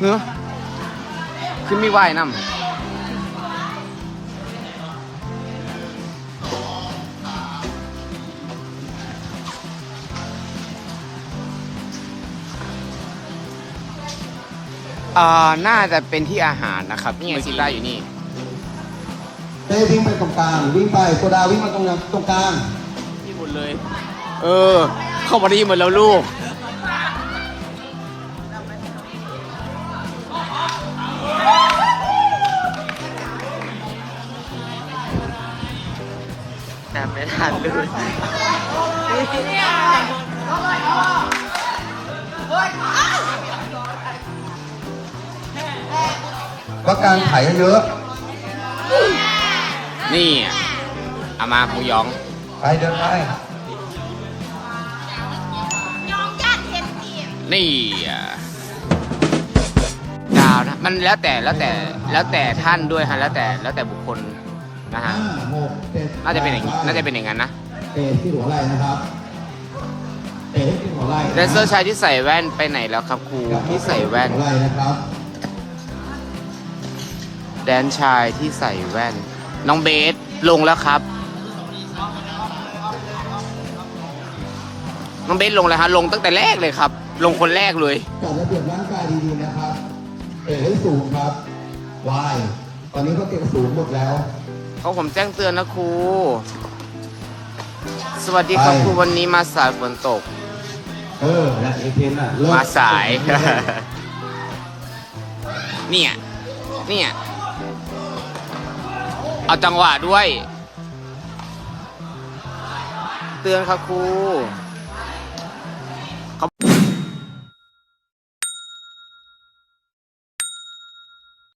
เฮ้อคือมีว่ายน้ำอ่าน่าจะเป็นที่อาหารนะครับนี่ไงซิต้าอยู่นี่เต้วิ่งไปตรงกลางวิ่งไปโซดาวิ่งมาตรงนั้นตรงกลาง นี่หมดเลย เออ เข้ามาดีหมดแล้วลูก แต่ไม่ทันเลยก็การไถเยอะนี่ออามาปูยอง ไปเดินไป นี่ดาวนะ มันแล้วแต่แล้วแต่แล้วแต่ท่านด้วยฮะแล้วแต่แล้วแต่บุคคล นะฮะ ห้าหกจ็ดน่าจะเป็นอย่างนี้น่าจะเป็นอย่างนั้นนะเตะที่หัวไหล่นะครับเตะที่หัวไหล่แดนเซอร์ชายที่ใส่แว่นไปไหนแล้วครับครูที่ใส่แว่น หัวไหล่นะครับแดนชายที่ใส่แว่น น้องเบสลงแล้วครับ น้องเบสลงแล้วฮะลงตั้งแต่แรกเลยครับ ลงคนแรกเลย จัดระเบียบร่างกายดีๆนะครับเตะให้สูงครับวายตอนนี้ก็เตะสูงหมดแล้ว เขาผมแจ้งเตือนนะครู สวัสดีครับไปครูวันนี้มาสายฝนตก เออและเอเทนอะเลิกมาสาย เนี่ย เนี่ย เอาจังหวะด้วย เตือนครับครู